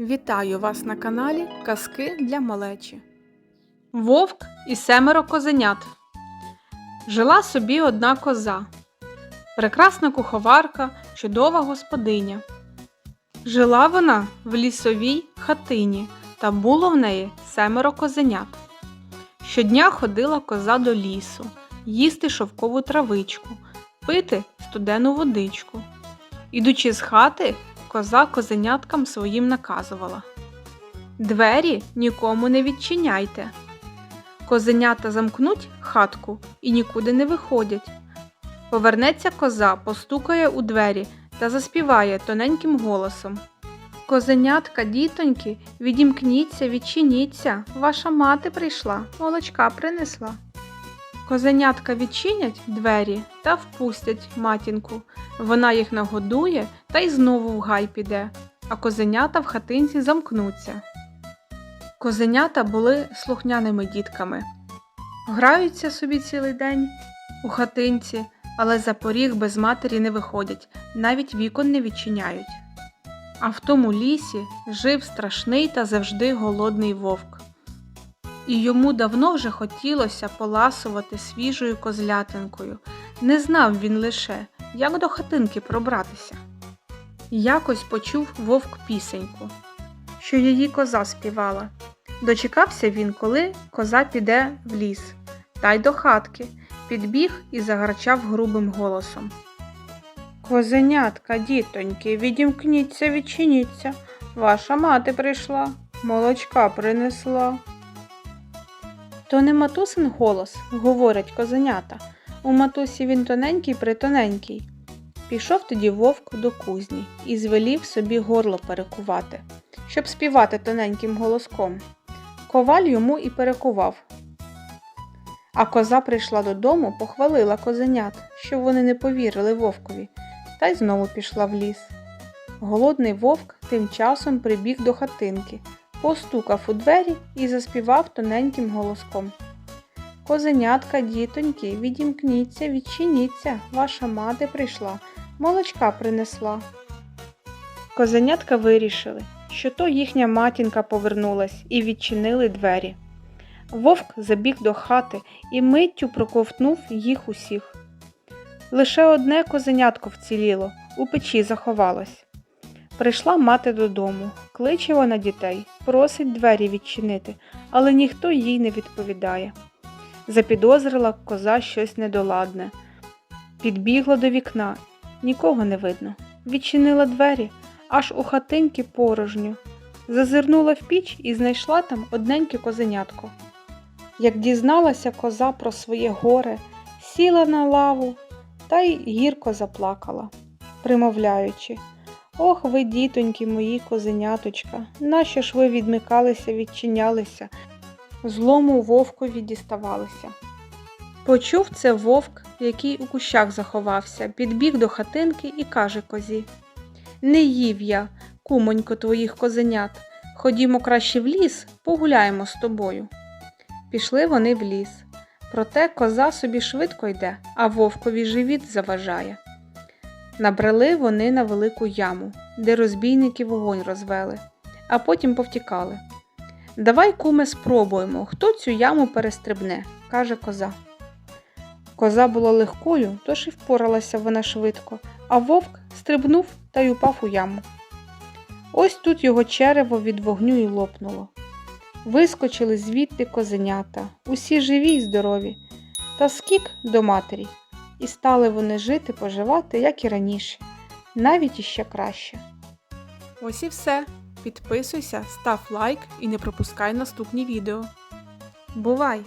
Вітаю вас на каналі Казки для малечі. Вовк і семеро козенят. Жила собі одна коза. Прекрасна куховарка, чудова господиня. Жила вона в лісовій хатині, та було в неї семеро козенят. Щодня ходила коза до лісу, їсти шовкову травичку, пити студену водичку. Ідучи з хати, коза козеняткам своїм наказувала. Двері нікому не відчиняйте. Козенята замкнуть хатку і нікуди не виходять. Повернеться коза, постукає у двері та заспіває тоненьким голосом. Козенятка, дітоньки, відімкніться, відчиніться, ваша мати прийшла, молочка принесла. Козенятка відчинять двері та впустять матінку. Вона їх нагодує та й знову в гай піде, а козенята в хатинці замкнуться. Козенята були слухняними дітками. Граються собі цілий день у хатинці, але за поріг без матері не виходять, навіть вікон не відчиняють. А в тому лісі жив страшний та завжди голодний вовк. І йому давно вже хотілося поласувати свіжою козлятинкою. Не знав він лише, як до хатинки пробратися. Якось почув вовк пісеньку, що її коза співала. Дочекався він, коли коза піде в ліс, та й до хатки, підбіг і загарчав грубим голосом. Козенятка, дітоньки, відімкніться, відчиніться. Ваша мати прийшла, молочка принесла. То не матусин голос, говорять козенята. У матусі він тоненький притоненький. Пішов тоді вовк до кузні і звелів собі горло перекувати, щоб співати тоненьким голоском. Коваль йому і перекував. А коза прийшла додому, похвалила козенят, що вони не повірили вовкові, та й знову пішла в ліс. Голодний вовк тим часом прибіг до хатинки, постукав у двері і заспівав тоненьким голоском. Козенятка, дітоньки, відімкніться, відчиніться, ваша мати прийшла, молочка принесла. Козенятка вирішили, що то їхня матінка повернулась і відчинили двері. Вовк забіг до хати і миттю проковтнув їх усіх. Лише одне козенятко вціліло, у печі заховалось. Прийшла мати додому, кличе вона дітей, просить двері відчинити, але ніхто їй не відповідає. Запідозрила коза щось недоладне. Підбігла до вікна, нікого не видно. Відчинила двері, аж у хатинки порожню. Зазирнула в піч і знайшла там одненьке козенятко. Як дізналася коза про своє горе, сіла на лаву та й гірко заплакала, примовляючи Ох ви, дітоньки мої козеняточка, нащо ж ви відмикалися, відчинялися, злому вовкові діставалися. Почув це вовк, який у кущах заховався, підбіг до хатинки і каже козі Не їв я, кумонько, твоїх козенят. Ходімо краще в ліс, погуляємо з тобою. Пішли вони в ліс. Проте коза собі швидко йде, а вовкові живіт заважає. Набрали вони на велику яму, де розбійники вогонь розвели, а потім повтікали. Давай, куме, спробуємо, хто цю яму перестрибне, каже коза. Коза була легкою, тож і впоралася вона швидко, а вовк стрибнув та й упав у яму. Ось тут його черево від вогню й лопнуло. Вискочили звідти козенята, усі живі й здорові, та скік до матері, і стали вони жити, поживати, як і раніше, навіть іще краще. Ось і все. Підписуйся, став лайк і не пропускай наступні відео. Бувай!